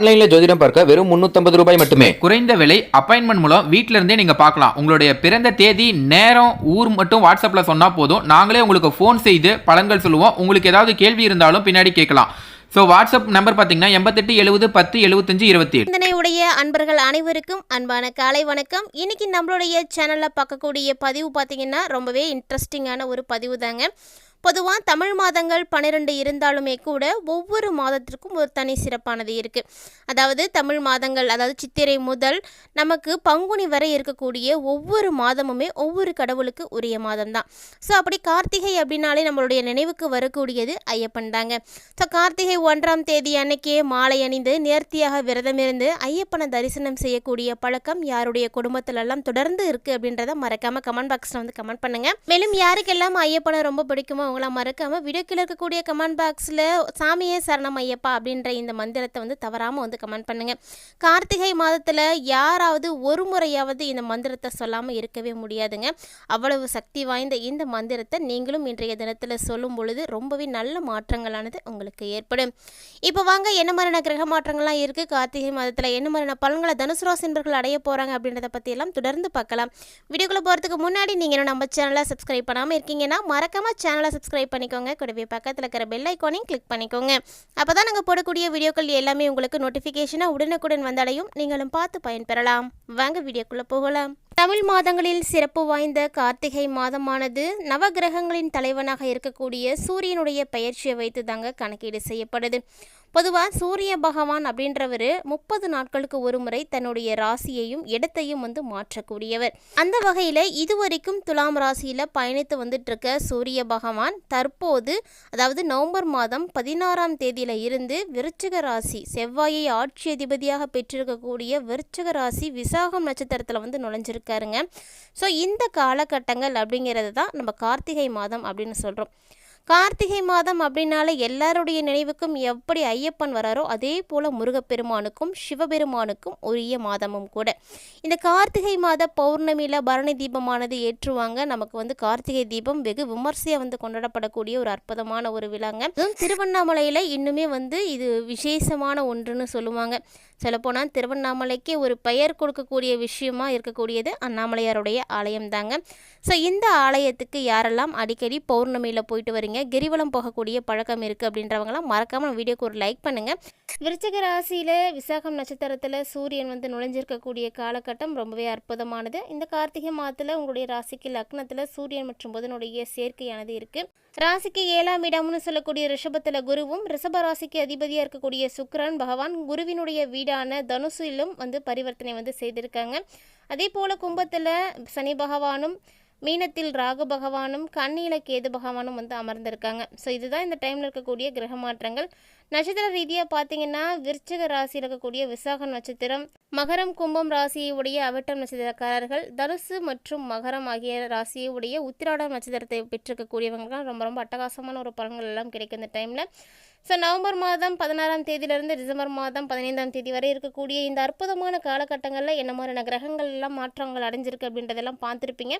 ஆன்லைன்ல ஜோதிடம் பார்க்க வெறும் 350 ரூபாய் மட்டுமே. குறைந்த விலை அப்பாயின்மெண்ட் மூலம் வீட்ல இருந்தே நீங்க பார்க்கலாம். உங்களுடைய பிறந்த தேதி நேரம் ஊர் மட்டும் வாட்ஸ்அப்ல சொன்னா போதும். நாங்களே உங்களுக்கு ஃபோன் செய்து பலன்கள் சொல்லுவோம். உங்களுக்கு ஏதாவது கேள்வி இருந்தாலும் பின்னாடி கேட்கலாம். ஸோ வாட்ஸ்அப் நம்பர் பார்த்தீங்கன்னா எண்பத்தெட்டு எழுபது பத்து எழுபத்தஞ்சு இருபத்தி ஏழு சிந்தனையுடைய அன்பர்கள் அனைவருக்கும் அன்பான காலை வணக்கம். இன்னைக்கு நம்மளுடைய சேனலில் பார்க்கக்கூடிய பதிவு பார்த்தீங்கன்னா ரொம்பவே இன்ட்ரெஸ்டிங்கான ஒரு பதிவு தாங்க பொதுவாக தமிழ் மாதங்கள் பன்னிரெண்டு இருந்தாலுமே கூட ஒவ்வொரு மாதத்திற்கும் ஒரு தனி சிறப்பானது இருக்குது அதாவது தமிழ் மாதங்கள் அதாவது சித்திரை முதல் நமக்கு பங்குனி வரை இருக்கக்கூடிய ஒவ்வொரு மாதமுமே ஒவ்வொரு கடவுளுக்கு உரிய மாதம் தான் ஸோ அப்படி கார்த்திகை அப்படின்னாலே நம்மளுடைய நினைவுக்கு வரக்கூடியது ஐயப்பன் தாங்க. ஸோ கார்த்திகை ஒன்றாம் தேதி அன்னைக்கே மாலை அணிந்து நேர்த்தியாக விரதமிருந்து ஐயப்பனை தரிசனம் செய்யக்கூடிய பழக்கம் யாருடைய குடும்பத்திலெல்லாம் தொடர்ந்து இருக்குது அப்படின்றத மறக்காமல் கமெண்ட் பாக்ஸில் வந்து கமெண்ட் பண்ணுங்க. மேலும் யாருக்கெல்லாம் ஐயப்பனை ரொம்ப பிடிக்குமோ உங்களை மறக்காமல் வீடியோக்கில் இருக்கக்கூடிய கமெண்ட் பாக்ஸில் சாமியே சரணம் ஐயப்பா அப்படின்ற இந்த மந்திரத்தை வந்து தவறாமல் வந்து கமெண்ட் பண்ணுங்கள் கார்த்திகை மாதத்தில் யாராவது ஒரு முறையாவது இந்த மந்திரத்தை சொல்லாமல் இருக்கவே முடியாதுங்க. அவ்வளவு சக்தி வாய்ந்த இந்த மந்திரத்தை நீங்களும் இன்றைய தினத்தில் சொல்லும் பொழுது ரொம்பவே நல்ல மாற்றங்களானது உங்களுக்கு ஏற்படும். இப்போ வாங்க என்ன மாதிரியான கிரக மாற்றங்கள்லாம் இருக்குது கார்த்திகை மாதத்தில் என்ன மாதிரியான பலன்களை தனுசு ராசி அடைய போகிறாங்க அப்படின்றத பற்றியெல்லாம் தொடர்ந்து பார்க்கலாம். வீடியோக்குள்ளே போகிறதுக்கு முன்னாடி நீங்கள் இன்னும் நம்ம சேனலை சப்ஸ்கிரைப் பண்ணாமல் இருக்கீங்கன்னா மறக்காமல் சேனலை சப்ஸ்கிரைப் பண்ணிக்கோங்க. கூடவே பக்கத்தில் இருக்கிற பெல் ஐக்கானையும் கிளிக் பண்ணிக்கோங்க. அப்போ தான் நாங்கள் போடக்கூடிய வீடியோக்கள் எல்லாமே உங்களுக்கு நோட்டிஃபிகேஷனாக உடனுக்குடன் வந்தடையும். நீங்களும் பார்த்து பயன்பெறலாம். வாங்க வீடியோக்குள்ளே போகலாம். தமிழ் மாதங்களில் சிறப்பு வாய்ந்த கார்த்திகை மாதமானது நவகிரகங்களின் தலைவனாக இருக்கக்கூடிய சூரியனுடைய பெயர்ச்சியை வைத்து தாங்க கணக்கீடு செய்யப்படுது. பொதுவாக சூரிய பகவான் அப்படின்றவர் முப்பது நாட்களுக்கு ஒரு முறை தன்னுடைய ராசியையும் இடத்தையும் வந்து மாற்றக்கூடியவர். அந்த வகையில் இதுவரைக்கும் துலாம் ராசியில் பயணித்து வந்துட்டு இருக்க சூரிய பகவான் தற்போது அதாவது நவம்பர் மாதம் பதினாறாம் தேதியில் இருந்து விருச்சிக ராசி செவ்வாயை ஆட்சி அதிபதியாக பெற்றிருக்கக்கூடிய விருச்சிக ராசி விசாகம் நட்சத்திரத்தில் வந்து நுழைஞ்சிருக்காருங்க. ஸோ இந்த காலகட்டங்கள் அப்படிங்கிறது தான் நம்ம கார்த்திகை மாதம் அப்படின்னு சொல்கிறோம் கார்த்திகை மாதம் அப்படின்னால எல்லாருடைய நினைவுக்கும் எப்படி ஐயப்பன் வராரோ அதே போல் முருகப்பெருமானுக்கும் சிவபெருமானுக்கும் உரிய மாதமும் கூட. இந்த கார்த்திகை மாத பௌர்ணமியில் பரணி தீபமானது ஏற்றுவாங்க. நமக்கு வந்து கார்த்திகை தீபம் வெகு விமர்சையாக வந்து கொண்டாடப்படக்கூடிய ஒரு அற்புதமான ஒரு விழாங்க. திருவண்ணாமலையில் இன்னுமே வந்து இது விசேஷமான ஒன்றுன்னு சொல்லுவாங்க. சொல்லப்போனால் திருவண்ணாமலைக்கு ஒரு பெயர் கொடுக்கக்கூடிய விஷயமா இருக்கக்கூடியது அண்ணாமலையாருடைய ஆலயம் தாங்க ஸோ இந்த ஆலயத்துக்கு யாரெல்லாம் அடிக்கடி பௌர்ணமியில் போயிட்டு வரீங்க கிரிவலம் போகக்கூடிய பழக்கம் இருக்குது அப்படின்றவங்களாம் மறக்காமல் வீடியோக்கு ஒரு லைக் பண்ணுங்கள் விருச்சிக ராசியில் விசாகம் நட்சத்திரத்தில் சூரியன் வந்து நுழைஞ்சிருக்கக்கூடிய காலகட்டம் ரொம்பவே அற்புதமானது. இந்த கார்த்திகை மாதத்தில் உங்களுடைய ராசிக்கு லக்னத்தில் சூரியன் மற்றும் புதனுடைய சேர்க்கையானது இருக்குது ராசிக்கு ஏழாம் இடம்னு சொல்லக்கூடிய ரிஷபத்தில் குருவும் ரிஷப ராசிக்கு அதிபதியாக இருக்கக்கூடிய சுக்ரன் பகவான் குருவினுடைய வீடு வீடான தனுசிலும் வந்து பரிவர்த்தனை வந்து செய்திருக்காங்க. அதே போல் கும்பத்தில் சனி பகவானும் மீனத்தில் ராகு பகவானும் கண்ணியில் கேது பகவானும் வந்து அமர்ந்திருக்காங்க. ஸோ இதுதான் இந்த டைமில் இருக்கக்கூடிய கிரக மாற்றங்கள். நட்சத்திர ரீதியாக பார்த்தீங்கன்னா விருச்சிக ராசியில் இருக்கக்கூடிய விசாக நட்சத்திரம் மகரம் கும்பம் ராசியை உடைய அவிட்டம் நட்சத்திரக்காரர்கள் தனுசு மற்றும் மகரம் ஆகிய ராசியை உடைய உத்திராடம் நட்சத்திரத்தை பெற்றிருக்கக்கூடியவங்கலாம் ரொம்ப ரொம்ப அட்டகாசமான ஒரு பலன்கள் எல்லாம் கிடைக்கும் இந்த டைமில் ஸோ நவம்பர் மாதம் பதினாறாம் தேதியிலிருந்து டிசம்பர் மாதம் பதினைந்தாம் தேதி வரை இருக்கக்கூடிய இந்த அற்புதமான காலகட்டங்களில் என்ன மாதிரியான கிரகங்கள் எல்லாம் மாற்றங்கள் அடைஞ்சிருக்கு அப்படின்றதெல்லாம் பார்த்துருப்பீங்க.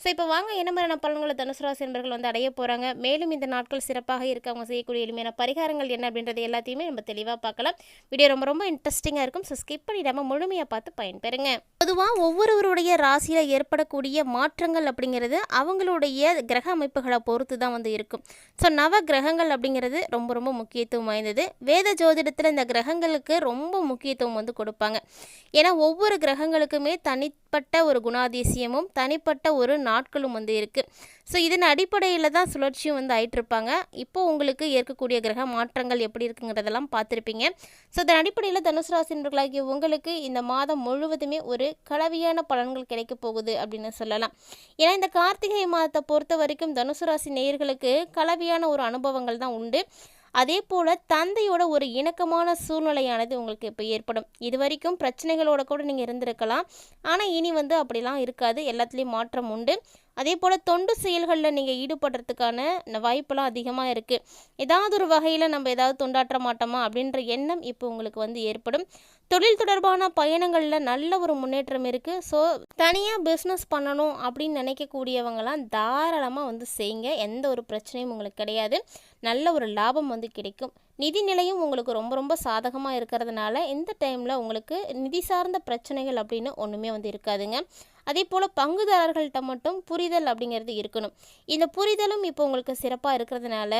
ஸோ இப்போ வாங்க என்ன மாதிரியான பலன்களை தனுசு ராசி என்பர்கள் வந்து அடைய போகிறாங்க மேலும் இந்த நாட்கள் சிறப்பாக இருக்க அவங்க செய்யக்கூடிய எளிமையான பரிகாரங்கள் என்ன அப்படின்றது எல்லாத்தையுமே நம்ம தெளிவாக பார்க்கலாம். வீடியோ ரொம்ப ரொம்ப இன்ட்ரெஸ்டிங்காக இருக்கும். ஸோ ஸ்கிப் பண்ணிடாமல் முழுமையாக பார்த்து பயன்பெறுங்க. பொதுவாக ஒவ்வொருவருடைய ராசியில் ஏற்படக்கூடிய மாற்றங்கள் அப்படிங்கிறது அவங்களுடைய கிரக அமைப்புகளை பொறுத்து தான் வந்து இருக்கும். ஸோ நவ கிரகங்கள் அப்படிங்கிறது ரொம்ப ரொம்ப முக்கியத்துவம் வாய்ந்தது வேத ஜோதிடத்தில் இந்த கிரகங்களுக்கு ரொம்ப முக்கியத்துவம் வந்து கொடுப்பாங்க. ஏன்னா ஒவ்வொரு கிரகங்களுக்குமே தனிப்பட்ட ஒரு குணாதிசயமும் தனிப்பட்ட ஒரு நாட்களும் வந்து இருக்குது ஸோ இதன் அடிப்படையில் தான் சுழற்சியும் வந்து ஆயிட்டிருப்பாங்க. இப்போ உங்களுக்கு ஏற்கக்கூடிய கிரக மாற்றங்கள் எப்படி இருக்குங்கிறதெல்லாம் பார்த்துருப்பீங்க. ஸோ இதன் அடிப்படையில் தனுசு ராசினர்களாகிய உங்களுக்கு இந்த மாதம் முழுவதுமே ஒரு கலவையான பலன்கள் கிடைக்க போகுது அப்படின்னு சொல்லலாம். ஏன்னா இந்த கார்த்திகை மாதத்தை பொறுத்த வரைக்கும் தனுசு ராசி நேயர்களுக்கு கலவையான ஒரு அனுபவங்கள் தான் உண்டு. அதே போல் தந்தையோட ஒரு இணக்கமான சூழ்நிலையானது உங்களுக்கு இப்போ ஏற்படும். இது வரைக்கும் பிரச்சனைகளோட கூட நீங்கள் இருந்திருக்கலாம். ஆனால் இனி வந்து அப்படிலாம் இருக்காது. எல்லாத்துலேயும் மாற்றம் உண்டு. அதே போல் தொண்டு செயல்களில் நீங்கள் ஈடுபடுறதுக்கான ந- வாய்ப்பெல்லாம் அதிகமாக இருக்குது ஏதாவது ஒரு வகையில் நம்ம ஏதாவது தொண்டாற்ற மாட்டோமா? அப்படின்ற எண்ணம் இப்போ உங்களுக்கு வந்து ஏற்படும். தொழில் தொடர்பான பயணங்களில் நல்ல ஒரு முன்னேற்றம் இருக்குது ஸோ தனியாக பிஸ்னஸ் பண்ணணும் அப்படின்னு நினைக்கக்கூடியவங்கலாம் தாராளமாக வந்து செய்யுங்க எந்த ஒரு பிரச்சனையும் உங்களுக்கு கிடையாது. நல்ல ஒரு லாபம் வந்து கிடைக்கும். நிதி நிலையும் உங்களுக்கு ரொம்ப ரொம்ப சாதகமாக இருக்கிறதுனால இந்த டைமில் உங்களுக்கு நிதி சார்ந்த பிரச்சனைகள் அப்படின்னு ஒன்றுமே வந்து இருக்காதுங்க. அதே போல் பங்குதாரர்கள்ட்ட மட்டும் புரிதல் அப்படிங்கிறது இருக்கணும். இந்த புரிதலும் இப்போ உங்களுக்கு சிறப்பாக இருக்கிறதுனால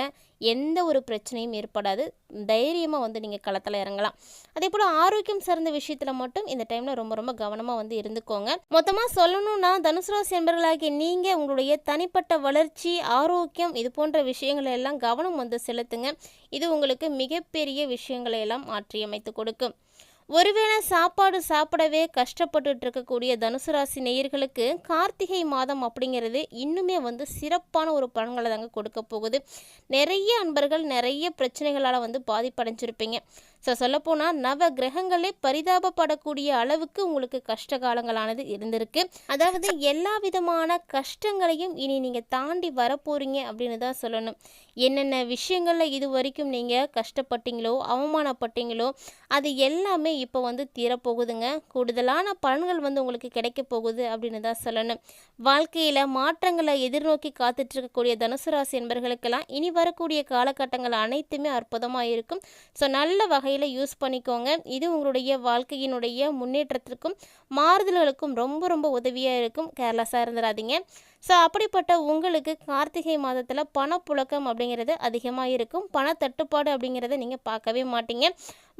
எந்த ஒரு பிரச்சனையும் ஏற்படாது. தைரியமாக வந்து நீங்கள் களத்தில் இறங்கலாம். அதே போல் ஆரோக்கியம் சார்ந்த விஷயத்தில் மட்டும் இந்த டைமில் ரொம்ப ரொம்ப கவனமாக வந்து இருந்துக்கோங்க. மொத்தமாக சொல்லணும்னா தனுசு ராசி என்பவர்களாகிய நீங்கள் உங்களுடைய தனிப்பட்ட வளர்ச்சி ஆரோக்கியம் இது போன்ற விஷயங்களை எல்லாம் கவனம் வந்து செலுத்துங்க. இது உங்களுக்கு மிகப்பெரிய விஷயங்களை எல்லாம் மாற்றியமைத்து கொடுக்கும். ஒருவேளை சாப்பாடு சாப்பிடவே கஷ்டப்பட்டுட்டு இருக்கக்கூடிய தனுசு ராசி நேயர்களுக்கு கார்த்திகை மாதம் அப்படிங்கிறது இன்னுமே வந்து சிறப்பான ஒரு பலன்களை தாங்க கொடுக்க போகுது. நிறைய அன்பர்கள் நிறைய பிரச்சனைகளால் வந்து பாதிப்படைஞ்சிருப்பீங்க. ஸோ சொல்லப்போனால் நவ கிரகங்களே பரிதாபப்படக்கூடிய அளவுக்கு உங்களுக்கு கஷ்ட காலங்களானது இருந்திருக்கு. அதாவது எல்லா விதமான கஷ்டங்களையும் இனி நீங்கள் தாண்டி வரப்போறீங்க அப்படின்னு தான் சொல்லணும். என்னென்ன விஷயங்களில் இது வரைக்கும் நீங்கள் கஷ்டப்பட்டீங்களோ அவமானப்பட்டீங்களோ அது எல்லாமே இப்போ வந்து தீரப்போகுதுங்க. கூடுதலான பலன்கள் வந்து உங்களுக்கு கிடைக்க போகுது அப்படின்னு தான் சொல்லணும். வாழ்க்கையில் மாற்றங்களை எதிர்நோக்கி காத்துட்டு இருக்கக்கூடிய தனுசு ராசி என்பர்களுக்கெல்லாம் இனி வரக்கூடிய காலகட்டங்கள் அனைத்துமே அற்புதமாக இருக்கும். ஸோ நல்ல வகையில் யூஸ் பண்ணிக்கோங்க. இது உங்களுடைய வாழ்க்கையினுடைய முன்னேற்றத்திற்கும் மாறுதல்களுக்கும் ரொம்ப ரொம்ப உதவியாக இருக்கும். கேர்லெஸ்ஸாக இருந்துடாதீங்க. ஸோ அப்படிப்பட்ட உங்களுக்கு கார்த்திகை மாதத்தில் பணப்புழக்கம் அப்படிங்கிறது அதிகமாக இருக்கும். பண தட்டுப்பாடு அப்படிங்கிறத நீங்கள் பார்க்கவே மாட்டீங்க.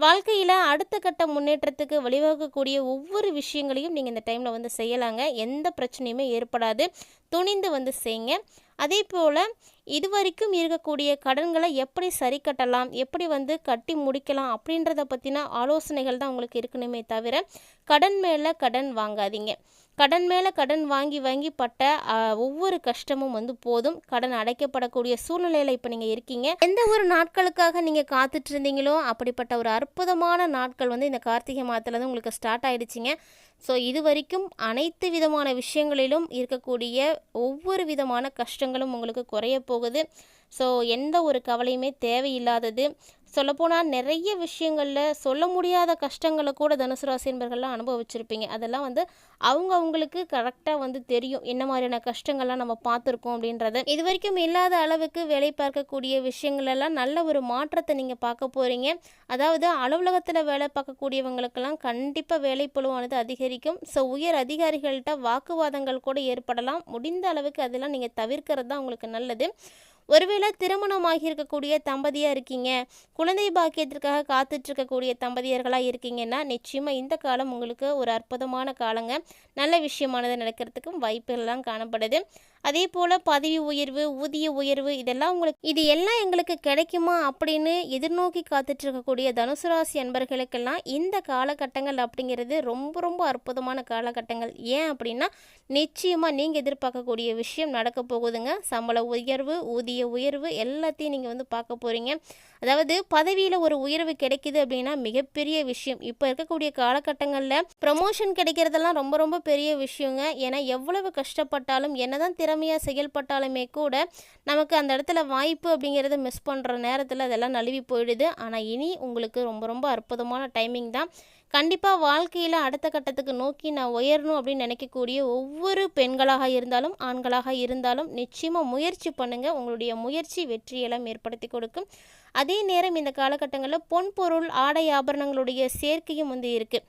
வாழ்க்கையில் அடுத்த கட்ட முன்னேற்றத்துக்கு வழிவகுக்கக்கூடிய ஒவ்வொரு விஷயங்களையும் நீங்கள் இந்த டைமில் வந்து செய்யலாங்க. எந்த பிரச்சனையுமே ஏற்படாது. துணிந்து வந்து செய்யுங்க அதே போல் இதுவரைக்கும் இருக்கக்கூடிய கடன்களை எப்படி சரி கட்டலாம் எப்படி வந்து கட்டி முடிக்கலாம் அப்படின்றத பற்றின ஆலோசனைகள் தான் உங்களுக்கு இருக்கணுமே தவிர கடன் மேலே கடன் வாங்காதீங்க. கடன் மேலே கடன் வாங்கி வாங்கி பட்ட ஒவ்வொரு கஷ்டமும் வந்து போதும். கடன் அடைக்கப்படக்கூடிய சூழ்நிலையில் இப்போ நீங்கள் இருக்கீங்க. எந்த ஒரு நாட்களுக்காக நீங்கள் காத்துட்டு இருந்தீங்களோ அப்படிப்பட்ட ஒரு அற்புதமான நாட்கள் வந்து இந்த கார்த்திகை மாதத்துல தான் உங்களுக்கு ஸ்டார்ட் ஆயிடுச்சுங்க. ஸோ இது வரைக்கும் அனைத்து விதமான விஷயங்களிலும் இருக்கக்கூடிய ஒவ்வொரு விதமான கஷ்டங்களும் உங்களுக்கு குறைய போகுது. ஸோ எந்த ஒரு கவலையுமே தேவையில்லாதது. சொல்லப்போனால் நிறைய விஷயங்களில் சொல்ல முடியாத கஷ்டங்களை கூட தனுசு ராசி என்பர்கள்லாம் அனுபவிச்சிருப்பீங்க. அதெல்லாம் வந்து அவங்க அவங்களுக்கு கரெக்டாக வந்து தெரியும். என்ன மாதிரியான கஷ்டங்கள்லாம் நம்ம பார்த்துருக்கோம் அப்படின்றது. இது வரைக்கும் இல்லாத அளவுக்கு வேலை பார்க்கக்கூடிய விஷயங்களெல்லாம் நல்ல ஒரு மாற்றத்தை நீங்கள் பார்க்க போகிறீங்க அதாவது அலுவலகத்தில் வேலை பார்க்கக்கூடியவங்களுக்கெல்லாம் கண்டிப்பாக வேலைப்பளுவானது அதிகரிக்கும். ஸோ உயர் அதிகாரிகள்கிட்ட வாக்குவாதங்கள் கூட ஏற்படலாம். முடிந்த அளவுக்கு அதெல்லாம் நீங்கள் தவிர்க்கிறது தான் உங்களுக்கு நல்லது. ஒருவேளை திருமணமாகி இருக்கக்கூடிய தம்பதியாக இருக்கீங்க. குழந்தை பாக்கியத்திற்காக காத்துட்ருக்கக்கூடிய தம்பதியர்களாக இருக்கீங்கன்னா நிச்சயமாக இந்த காலம் உங்களுக்கு ஒரு அற்புதமான காலங்க. நல்ல விஷயமானது நடக்கிறதுக்கும் வாய்ப்புகள்லாம் காணப்படுது. அதே போல் பதவி உயர்வு ஊதிய உயர்வு இதெல்லாம் உங்களுக்கு இது எல்லாம் எங்களுக்கு கிடைக்குமா அப்படின்னு எதிர்நோக்கி காத்துட்டு இருக்கக்கூடிய தனுசு ராசி அன்பர்களுக்கெல்லாம் இந்த காலகட்டங்கள் அப்படிங்கிறது ரொம்ப ரொம்ப அற்புதமான காலகட்டங்கள். ஏன் அப்படின்னா நிச்சயமாக நீங்கள் எதிர்பார்க்கக்கூடிய விஷயம் நடக்க போகுதுங்க. சம்பள உயர்வு ஊதிய உயர்வு எல்லாத்தையும் நீங்கள் வந்து பார்க்க போகிறீங்க அதாவது பதவியில் ஒரு உயர்வு கிடைக்குது அப்படின்னா மிகப்பெரிய விஷயம். இப்போ இருக்கக்கூடிய காலகட்டங்களில் ப்ரமோஷன் கிடைக்கிறதெல்லாம் ரொம்ப ரொம்ப பெரிய விஷயங்க. ஏன்னா எவ்வளவு கஷ்டப்பட்டாலும் என்னதான் திறமையாக செயல்பட்டாலுமே கூட நமக்கு அந்த இடத்துல வாய்ப்பு அப்படிங்கிறத மிஸ் பண்ணுற நேரத்தில் அதெல்லாம் நழுவி போயிடுது. ஆனால் இனி உங்களுக்கு ரொம்ப ரொம்ப அற்புதமான டைமிங் தான். கண்டிப்பாக வாழ்க்கையில் அடுத்த கட்டத்துக்கு நோக்கி நான் உயரணும் அப்படின்னு நினைக்கக்கூடிய ஒவ்வொரு பெண்களாக இருந்தாலும் ஆண்களாக இருந்தாலும் நிச்சயமாக முயற்சி பண்ணுங்கள் உங்களுடைய முயற்சி வெற்றியெல்லாம் ஏற்படுத்தி கொடுக்கும். அதே நேரம் இந்த காலகட்டங்களில் பொன் பொருள் ஆடை ஆபரணங்களுடைய சேர்க்கையும் வந்து இருக்குது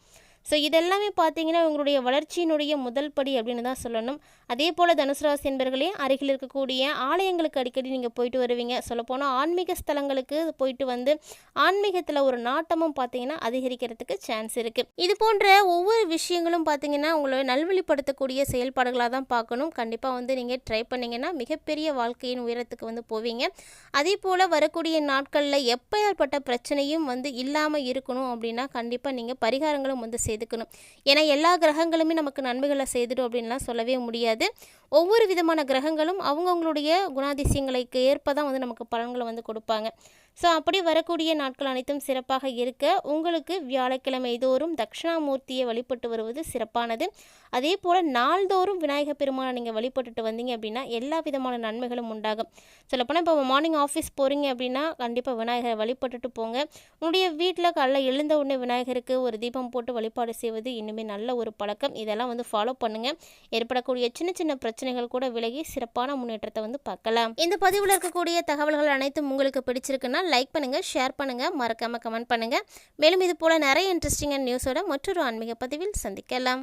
ஸோ இதெல்லாமே பார்த்தீங்கன்னா உங்களுடைய வளர்ச்சியினுடைய முதல் படி அப்படின்னு தான் சொல்லணும். அதே போல் தனுசு ராசி என்பர்களே அருகில் இருக்கக்கூடிய ஆலயங்களுக்கு அடிக்கடி நீங்கள் போயிட்டு வருவீங்க. சொல்லப்போனால் ஆன்மீக ஸ்தலங்களுக்கு போயிட்டு வந்து ஆன்மீகத்தில் ஒரு நாட்டமும் பார்த்தீங்கன்னா அதிகரிக்கிறதுக்கு சான்ஸ் இருக்குது இது போன்ற ஒவ்வொரு விஷயங்களும் பார்த்தீங்கன்னா உங்களை நல்வழிப்படுத்தக்கூடிய செயல்பாடுகளாக தான் பார்க்கணும். கண்டிப்பாக வந்து நீங்கள் ட்ரை பண்ணீங்கன்னா மிகப்பெரிய வாழ்க்கையின் உயரத்துக்கு வந்து போவீங்க. அதே போல் வரக்கூடிய நாட்களில் எப்பேற்பட்ட பிரச்சனையும் வந்து இல்லாமல் இருக்கணும் அப்படின்னா கண்டிப்பாக நீங்கள் பரிகாரங்களும் வந்து செய்துக்கணும். ஏன்னா எல்லா கிரகங்களுமே நமக்கு நன்மைகளை செய்துடும் அப்படின்லாம் சொல்லவே முடியாது. ஒவ்வொரு விதமான கிரகங்களும் அவங்கவுங்களுடைய குணாதிசயங்களுக்கு ஏற்ப தான் வந்து நமக்கு பலன்களை வந்து கொடுப்பாங்க. ஸோ அப்படி வரக்கூடிய நாட்கள் அனைத்தும் சிறப்பாக இருக்க உங்களுக்கு வியாழக்கிழமை தோறும் தட்சிணாமூர்த்தியை வழிபட்டு வருவது சிறப்பானது. அதே போல் நாள்தோறும் விநாயகர் பெருமானை நீங்கள் வழிபட்டுட்டு வந்தீங்க அப்படின்னா எல்லா விதமான நன்மைகளும் உண்டாகும். சொல்லப்போனால் இப்போ மார்னிங் ஆஃபீஸ் போகிறீங்க அப்படின்னா கண்டிப்பாக விநாயகரை வழிபட்டுட்டு போங்க. உங்களுடைய வீட்டில் காலைல எழுந்த உடனே விநாயகருக்கு ஒரு தீபம் போட்டு வழிபாடு செய்வது இன்னுமே நல்ல ஒரு பழக்கம். இதெல்லாம் வந்து ஃபாலோ பண்ணுங்கள் ஏற்படக்கூடிய சின்ன சின்ன பிரச்சனைகள் கூட விலகி சிறப்பான முன்னேற்றத்தை வந்து பார்க்கலாம். இந்த பதிவில் இருக்கக்கூடிய தகவல்கள் அனைத்தும் உங்களுக்கு பிடிச்சிருக்குன்னா லைக் பண்ணுங்கள் ஷேர் பண்ணுங்கள் மறக்காமல் கமெண்ட் பண்ணுங்கள் மேலும் இது போல் நிறைய இன்ட்ரெஸ்டிங்கான நியூஸோட மற்றொரு ஆன்மீக பதிவில் சந்திக்கலாம்.